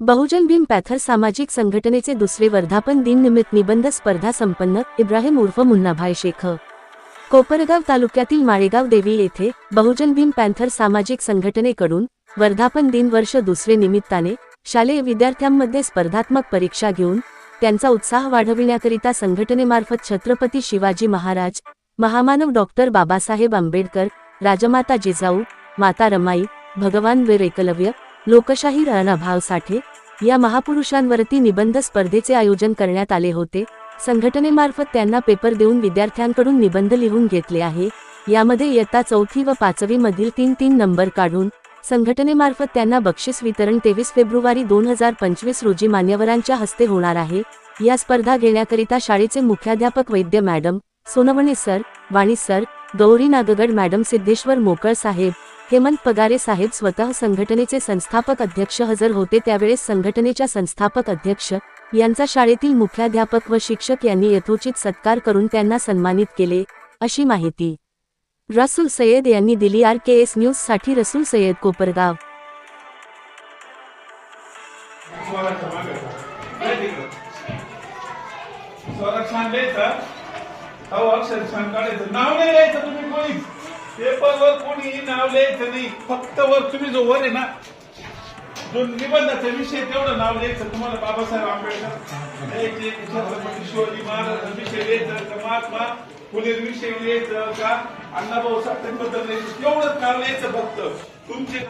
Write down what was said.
बहुजन Bhim Panther सामाजिक संघटनेचे दुसरे वर्धापन दिन निमित्त निबंध स्पर्धा संपन्न इब्राहिम उर्फ मुन्नाभाय शेख. कोपरगाव तालुक्यातील माळेगाव देवी येथे बहुजन भीम पॅन्थर सामाजिक संघटनेकडून वर्धापन दिन वर्ष दुसरे निमित्ताने शालेय विद्यार्थ्यांमध्ये स्पर्धात्मक परीक्षा घेऊन त्यांचा उत्साह वाढविण्याकरिता संघटनेमार्फत छत्रपती शिवाजी महाराज महामानव डॉक्टर बाबासाहेब आंबेडकर राजमाता जिजाऊ माता रमाई भगवान वीर एकलव्य लोकशाही राणाभाव साठे या महापुरुषांवरती निबंध स्पर्धेचे आयोजन करण्यात आले होते. संघटनेमार्फत त्यांना पेपर देऊन विद्यार्थ्यांकडून निबंध लिहून घेतले आहे. यामध्ये इयत्ता चौथी व पाचवी मधील तीन तीन नंबर काढून संघटनेमार्फत त्यांना बक्षीस वितरण तेवीस फेब्रुवारी दोन हजार पंचवीस रोजी मान्यवरांच्या हस्ते होणार आहे. या स्पर्धा घेण्याकरिता शाळेचे मुख्याध्यापक Vaidya madam Sonawane sir Wani sir Gauri Nagagad madam Siddheshwar Mokal साहेब हेमंत पगारे साहेब स्वतः संघटनेचे संस्थापक अध्यक्ष हजर होते. त्यावेळेस संघटनेच्या संस्थापक अध्यक्ष यांचा शाळेतील मुख्याध्यापक व शिक्षक यांनी यथोचित सत्कार करून त्यांना सन्मानित केले अशी माहिती रसूल सय्यद यांनी दिली. आर. के. एस. न्यूजसाठी रसूल सय्यद कोपरगाव. संरक्षण अहो अक्षर छान काढायचं. नाव नाही लिहायचं तुम्ही कोणीच पेपरवर कोणी नाव लिहायचं नाही. फक्त वर तुम्ही जो वर आहे ना जो निबंधाचा विषय तेवढं नाव लिहायचं. तुम्हाला बाबासाहेब आंबेडकर छत्रपती शिवाजी महाराज विषय लिहायचं महात्मा फुले विषय लिहायचं का? अण्णाभाऊ साठेबद्दल लिहायचं. तेवढंच नाव लिहायचं फक्त. तुमचे